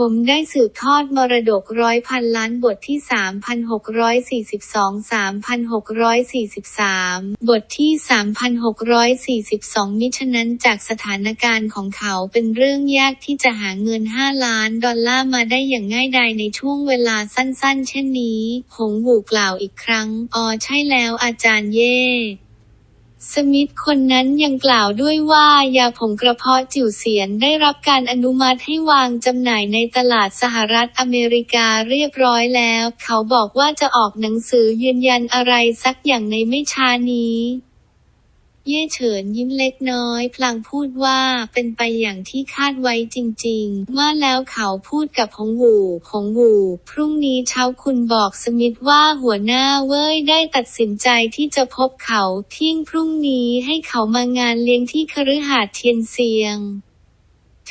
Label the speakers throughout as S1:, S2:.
S1: ผมได้สืบทอดมรดกร้อยพันล้านบทที่ 3,642-3,643 บทที่ 3,642 มิฉะนั้นจากสถานการณ์ของเขาเป็นเรื่องยากที่จะหาเงิน 5 ล้านดอลลาร์มาได้อย่างง่ายดายในช่วงเวลาสั้นๆ เช่นนี้ หงหูกล่าวอีกครั้ง อ๋อใช่แล้วอาจารย์เย่ สมิธคนนั้นยังกล่าวด้วยว่ายาผงกระเพาะจิ๋วเสียนได้รับการอนุมัติให้วางจำหน่ายในตลาดสหรัฐอเมริกาเรียบร้อยแล้ว เขาบอกว่าจะออกหนังสือยืนยันอะไรสักอย่างในไม่ช้านี้ เย่เฉินยิ้มเล็กน้อย พลางพูดว่าเป็นไปอย่างที่คาดไว้จริงๆ ว่าแล้วเขาพูดกับหงหูหงหูพรุ่งนี้เช้าคุณบอกสมิธว่าหัวหน้าเว้ยได้ตัดสินใจที่จะพบเขาเที่ยงพรุ่งนี้ให้เขามางานเลี้ยงที่คฤหาสน์เทียนเซียง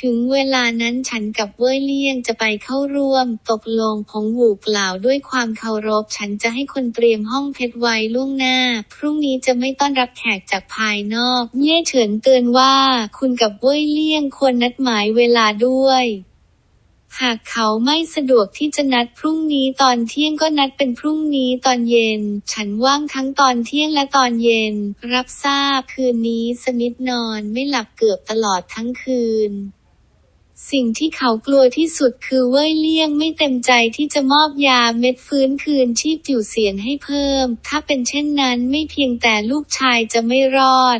S1: ถึงเวลานั้นฉันกับเว่ยเลี่ยงจะไปเข้าร่วม ตกลงผงหูกล่าวด้วยความเคารพ ฉันจะให้คนเตรียมห้องเพชรไว้ล่วงหน้า พรุ่งนี้จะไม่ต้อนรับแขกจากภายนอก เย่เฉินเตือนว่าคุณกับเว่ยเลี่ยงควรนัดหมายเวลาด้วยหากเขาไม่สะดวกที่จะนัดพรุ่งนี้ตอนเที่ยงก็นัดเป็นพรุ่งนี้ตอนเย็น ฉันว่างทั้งตอนเที่ยงและตอนเย็น รับทราบคืนนี้สมิธนอนไม่หลับเกือบตลอดทั้งคืน สิ่งที่เขากลัวที่สุดคือเว่ยเลี่ยงไม่เต็มใจที่จะมอบยาเม็ดฟื้นคืนชีพจิ๋วเสียนให้เพิ่ม ถ้าเป็นเช่นนั้นไม่เพียงแต่ลูกชายจะไม่รอด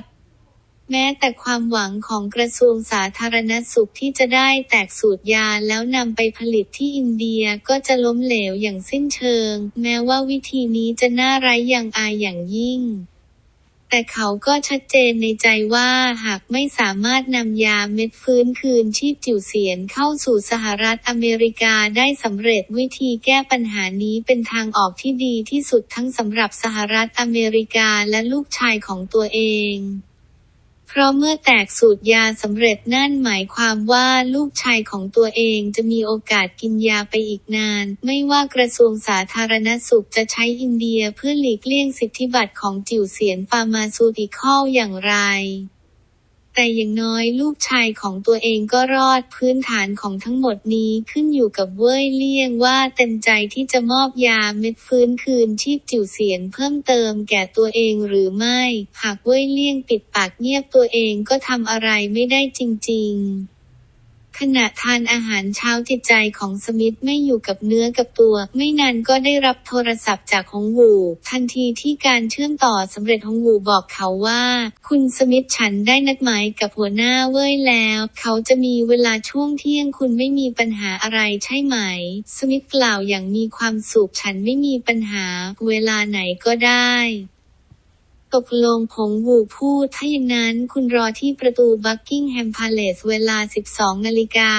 S1: แม้แต่ความหวังของกระทรวงสาธารณสุขที่จะได้แตกสูตรยาแล้วนำไปผลิตที่อินเดียก็จะล้มเหลวอย่างสิ้นเชิง แม้ว่าวิธีนี้จะน่าไร้อย่างอายอย่างยิ่ง แต่เขาก็ชัดเจนในใจว่าหากไม่สามารถนำยาเม็ดฟื้นคืนชีพจิ๋วเสียนเข้าสู่สหรัฐอเมริกาได้สำเร็จวิธีแก้ปัญหานี้เป็นทางออกที่ดีที่สุดทั้งสำหรับสหรัฐอเมริกาและลูกชายของตัวเอง เพราะเมื่อแตกสูตรยาสำเร็จนั่นหมายความว่าลูกชายของตัวเองจะมีโอกาสกินยาไปอีกนาน ไม่ว่ากระทรวงสาธารณสุขจะใช้อินเดียเพื่อหลีกเลี่ยงสิทธิบัตรของจิ๋วเสียนฟาร์มาซูติคอลอย่างไร แต่อย่างน้อยลูกชายของตัวเองก็รอดพื้นฐานของทั้งหมดนี้ขึ้นอยู่กับเว่ยเลี่ยงว่าเต็มใจที่จะมอบยาเม็ดฟื้นคืนชีพจิ๋วเสียนเพิ่มเติมแก่ตัวเองหรือไม่ หากเว่ยเลี่ยงปิดปากเงียบตัวเองก็ทำอะไรไม่ได้จริง ๆ ขณะทานอาหารเช้าจิตใจของสมิธไม่อยู่กับเนื้อกับตัว ไม่นานก็ได้รับโทรศัพท์จากฮงวูทันทีที่การเชื่อมต่อสำเร็จฮงวูบอกเขาว่า คุณสมิธฉันได้นัดหมายกับหัวหน้าเว้ยแล้ว เขาจะมีเวลาช่วงเที่ยงคุณไม่มีปัญหาอะไรใช่ไหม สมิธกล่าวอย่างมีความสุขฉันไม่มีปัญหา เวลาไหนก็ได้ ตกลงผงวูพูดถ้าอย่างนั้นคุณรอที่ประตูบักกิงแฮมพาเลสเวลา 12 นาฬิกา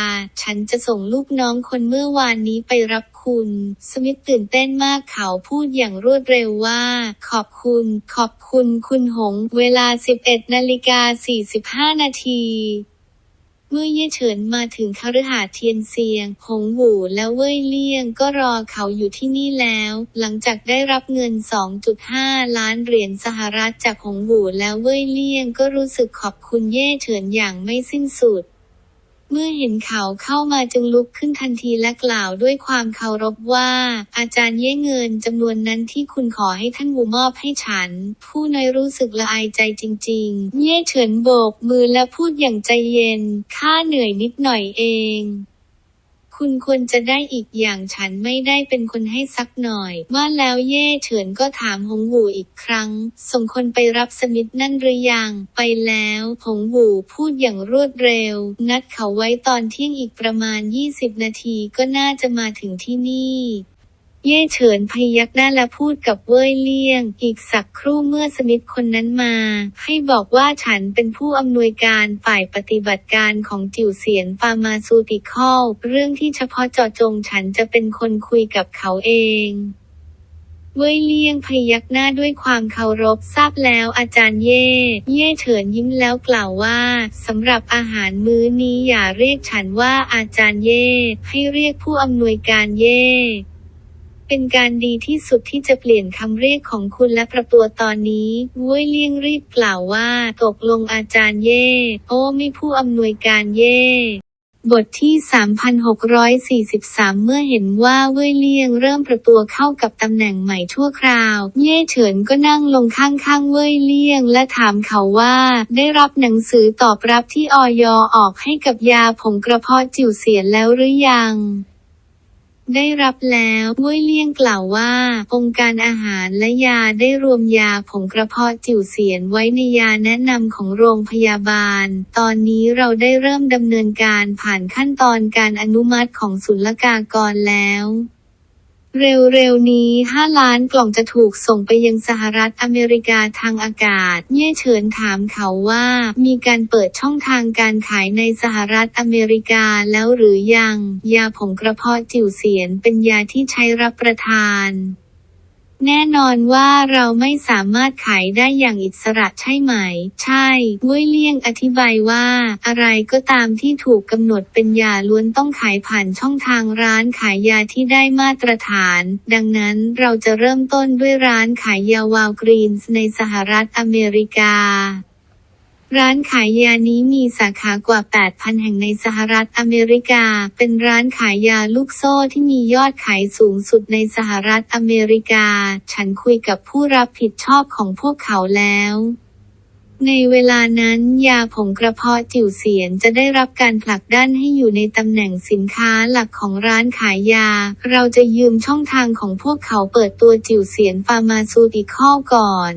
S1: ฉันจะส่งลูกน้องคนเมื่อวานนี้ไปรับคุณ สมิธตื่นเต้นมากเขาพูดอย่างรวดเร็วว่า ขอบคุณ ขอบคุณคุณหง เวลา 11 นาฬิกา 45 นาที เมื่อเย่เฉินมาถึงคฤหาสน์เทียนเซียง หงหูและเว่ยเลี่ยงก็รอเขาอยู่ที่นี่แล้ว หลังจากได้รับเงิน 2.5 ล้านเหรียญสหรัฐจากหงหูและเว่ยเลี่ยงก็รู้สึกขอบคุณเย่เฉินอย่างไม่สิ้นสุด เมื่อเห็นเขาเข้ามาจึงลุกขึ้นทันทีและกล่าวด้วยความเคารพว่า อาจารย์เย่เงินจำนวนนั้นที่คุณขอให้ท่านหูมอบให้ฉัน ผู้น้อยรู้สึกละอายใจจริง ๆ เย่เฉินโบกมือและพูดอย่างใจเย็น ข้าเหนื่อยนิดหน่อยเอง คุณควรจะได้อีกอย่างฉันไม่ได้เป็นคนให้สักหน่อย ว่าแล้วเย่เฉินก็ถามหงหูอีกครั้ง ส่งคนไปรับสมิธนั่นหรือยัง ไปแล้วหงหูพูดอย่างรวดเร็ว นัดเขาไว้ตอนเที่ยงอีกประมาณ 20 นาทีก็น่าจะมาถึงที่นี่ เย่เฉินพยักหน้าและพูดกับเว่ยเลี่ยง อีกสักครู่เมื่อสมิธคนนั้นมา ให้บอกว่าฉันเป็นผู้อำนวยการฝ่ายปฏิบัติการของจิวเสียนฟาร์มาซูติคอล เรื่องที่เฉพาะเจาะจงฉันจะเป็นคนคุยกับเขาเองเว่ยเลี่ยงพยักหน้าด้วยความเคารพทราบแล้วอาจารย์เย่ เย่เฉินยิ้มแล้วกล่าวว่าสำหรับอาหารมื้อนี้อย่าเรียกฉันว่าอาจารย์เย่ ให้เรียกผู้อำนวยการเย่ เป็นการดีที่สุดที่จะเปลี่ยนคำเรียกของคุณและประตัวตอนนี้เว้ยเลี่ยงรีบกล่าวว่า ตกลงอาจารย์เย่ โอ้ไม่ผู้อำนวยการเย่บทที่ 3,643 เมื่อเห็นว่าเว่ยเลี่ยงเริ่มประตัวเข้ากับตำแหน่งใหม่ชั่วคราว เย่เฉินก็นั่งลงข้างๆเว่ยเลี่ยง และถามเขาว่า ได้รับหนังสือตอบรับที่ออยออกให้กับยาผงกระเพาะจิ๋วเสียนแล้วหรือยัง ได้รับแล้วเว่ยเลี่ยงกล่าวว่า องค์การอาหารและยาได้รวมยาผงกระเพาะจิ๋วเสียนไว้ในยาแนะนำของโรงพยาบาล ตอนนี้เราได้เริ่มดำเนินการผ่านขั้นตอนการอนุมัติของศุลกากรแล้ว เร็วๆ นี้ 5 ล้านกล่องจะถูกส่งไปยังสหรัฐอเมริกาทางอากาศ เย่เฉินถามเขาว่า มีการเปิดช่องทางการขายในสหรัฐอเมริกาแล้วหรือยัง ยาผงกระเพาะจิ๋วเสียนเป็นยาที่ใช้รับประทาน แน่นอนว่าเราไม่สามารถขายได้อย่างอิสระใช่ไหม ใช่เว่ยเลี่ยงอธิบายว่า อะไรก็ตามที่ถูกกำหนดเป็นยาล้วนต้องขายผ่านช่องทางร้านขายยาที่ได้มาตรฐาน ดังนั้นเราจะเริ่มต้นด้วยร้านขายยาวาวกรีนส์ในสหรัฐอเมริกา ร้านขายยานี้มีสาขากว่า 8,000 แห่งในสหรัฐอเมริกา เป็นร้านขายยาลูกโซ่ที่มียอดขายสูงสุดในสหรัฐอเมริกา ฉันคุยกับผู้รับผิดชอบของพวกเขาแล้ว ในเวลานั้น ยาผงกระเพาะจิ๋วเสียนจะได้รับการผลักดันให้อยู่ในตำแหน่งสินค้าหลักของร้านขายยา เราจะยืมช่องทางของพวกเขาเปิดตัวจิ๋วเสียนฟาร์มาซูติคอลก่อน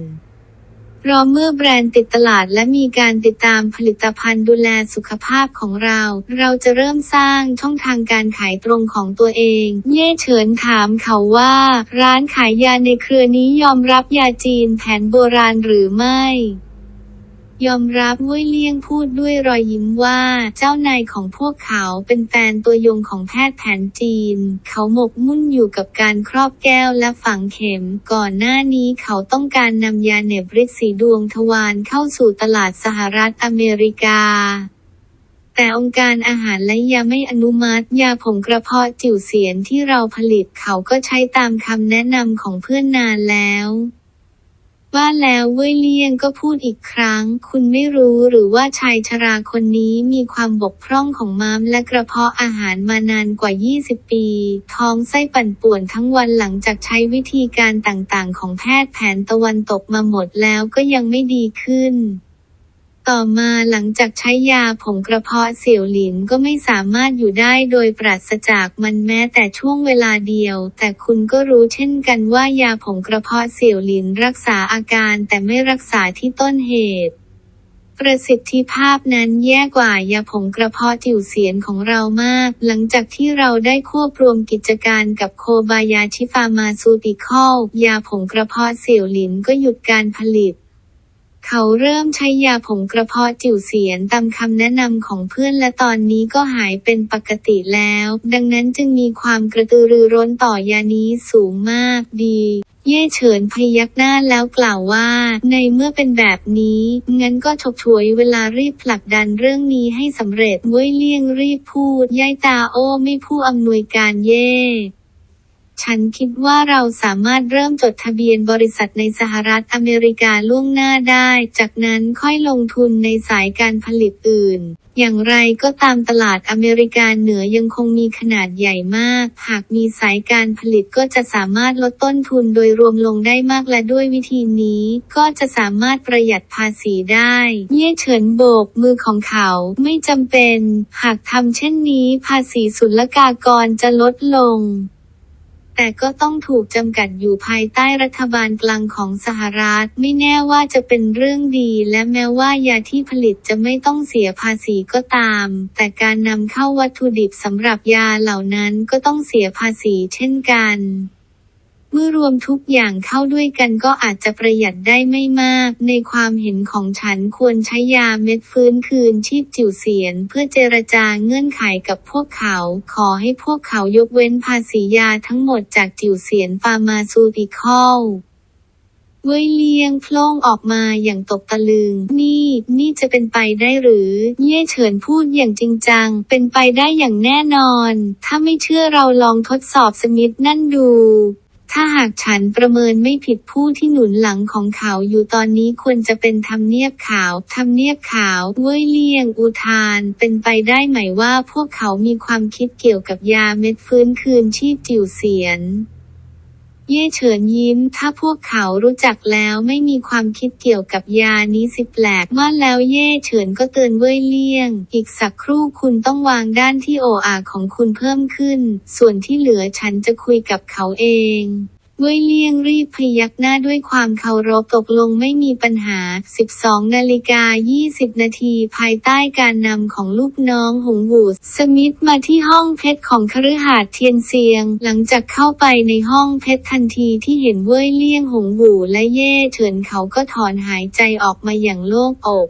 S1: รอเมื่อแบรนด์ติดตลาดและมีการติดตามผลิตภัณฑ์ดูแลสุขภาพของเรา เราจะเริ่มสร้างช่องทางการขายตรงของตัวเอง เย่เฉินถามเขาว่า ร้านขายยาในเครือนี้ยอมรับยาจีนแผนโบราณหรือไม่ ยอมรับเว่ยเลี่ยงพูดด้วยรอยยิ้มว่าเจ้านายของพวกเขาเป็นแฟนตัวยงของแพทย์แผนจีน เขาหมกมุ่นอยู่กับการครอบแก้วและฝังเข็ม ก่อนหน้านี้เขาต้องการนำยาเหน็บฤทธิ์สีดวงทวารเข้าสู่ตลาดสหรัฐอเมริกาแต่องค์การอาหารและยาไม่อนุมัติ ยาผงกระเพาะจิ๋วเสียนที่เราผลิตเขาก็ใช้ตามคำแนะนำของเพื่อนนานแล้ว ว่าแล้วเว่ยเลี่ยงก็พูดอีกครั้ง คุณไม่รู้หรือว่าชายชราคนนี้มีความบกพร่องของม้ามและกระเพาะอาหารมานานกว่า 20 ปี ท้องไส้ปั่นป่วนทั้งวันหลังจากใช้วิธีการต่างๆ ของแพทย์แผนตะวันตกมาหมดแล้วก็ยังไม่ดีขึ้น ต่อมาหลังจากใช้ยาผงกระเพาะเสี่ยวหลินก็ไม่สามารถอยู่ได้โดยปราศจากมันแม้แต่ช่วงเวลาเดียว แต่คุณก็รู้เช่นกันว่ายาผงกระเพาะเสี่ยวหลินรักษาอาการแต่ไม่รักษาที่ต้นเหตุประสิทธิภาพนั้นแย่กว่ายาผงกระเพาะจิ๋วเสียนของเรามาก หลังจากที่เราได้ควบรวมกิจการกับโคบายาชิฟามาซูติคอลยาผงกระเพาะเสี่ยวหลินก็หยุดการผลิต เขาเริ่มใช้ยาผงกระเพาะจิ๋วเสียนตามคำแนะนำของเพื่อนและตอนนี้ก็หายเป็นปกติแล้ว ดังนั้นจึงมีความกระตือรือร้นต่อยานี้สูงมากดี เย่เฉินพยักหน้าแล้วกล่าวว่า ในเมื่อเป็นแบบนี้ งั้นก็ฉกฉวยเวลารีบผลักดันเรื่องนี้ให้สำเร็จเว้ยเลี่ยงรีบพูดย่ายตาโอ้ไม่ผู้อำนวยการเย่ ฉันคิดว่าเราสามารถเริ่มจดทะเบียนบริษัทในสหรัฐอเมริกาล่วงหน้าได้ จากนั้นค่อยลงทุนในสายการผลิตอื่น อย่างไรก็ตามตลาดอเมริกาเหนือยังคงมีขนาดใหญ่มาก หากมีสายการผลิตก็จะสามารถลดต้นทุนโดยรวมลงได้มากและด้วยวิธีนี้ ก็จะสามารถประหยัดภาษีได้ เย่เฉินโบกมือของเขาไม่จำเป็น หากทำเช่นนี้ ภาษีศุลกากรจะลดลง แต่ก็ต้องถูกจำกัดอยู่ภายใต้รัฐบาลกลางของสหรัฐ ไม่แน่ว่าจะเป็นเรื่องดี และแม้ว่ายาที่ผลิตจะไม่ต้องเสียภาษีก็ตาม แต่การนำเข้าวัตถุดิบสำหรับยาเหล่านั้นก็ต้องเสียภาษีเช่นกัน เมื่อรวมทุกอย่างเข้าด้วยกันก็อาจจะประหยัดได้ไม่มาก ในความเห็นของฉันควรใช้ยาเม็ดฟื้นคืนชีพจิ๋วเสียน เพื่อเจรจาเงื่อนไขกับพวกเขา ขอให้พวกเขายกเว้นภาษียาทั้งหมดจากจิ๋วเสียนฟาร์มาซูติคอลเว่ยเลียงโพล่งออกมาอย่างตกตะลึง นี่ นี่จะเป็นไปได้หรือ เย่เฉินพูดอย่างจริงจัง เป็นไปได้อย่างแน่นอน ถ้าไม่เชื่อเราลองทดสอบสมิธนั่นดู ถ้าหากฉันประเมินไม่ผิดผู้ที่หนุนหลังของเขาอยู่ตอนนี้ควรจะเป็นทำเนียบขาวทำเนียบขาวเว้ยเลี่ยง อุทาน เป็นไปได้ไหมว่าพวกเขามีความคิดเกี่ยวกับยาเม็ดฟื้นคืนชีพจิ๋วเสียน เย่เฉินยิ้ม ถ้าพวกเขารู้จักแล้วไม่มีความคิดเกี่ยวกับยานี้สิแปลกมากแล้วเย่เฉินก็เตือนเว่ยเลี่ยง อีกสักครู่คุณต้องวางด้านที่โออาของคุณเพิ่มขึ้น ส่วนที่เหลือฉันจะคุยกับเขาเอง เว่ยเลี่ยงรีบพยักหน้าด้วยความเคารพตกลงไม่มีปัญหา 12 นาฬิกา 20 นาทีภายใต้การนำของลูกน้องหงวูดสมิธมาที่ห้องเพชรของคฤหาสน์เทียนเซียง หลังจากเข้าไปในห้องเพชรทันทีที่เห็นเว่ยเลี่ยงหงวูและเย่เฉินเขาก็ถอนหายใจออกมาอย่างโล่งอก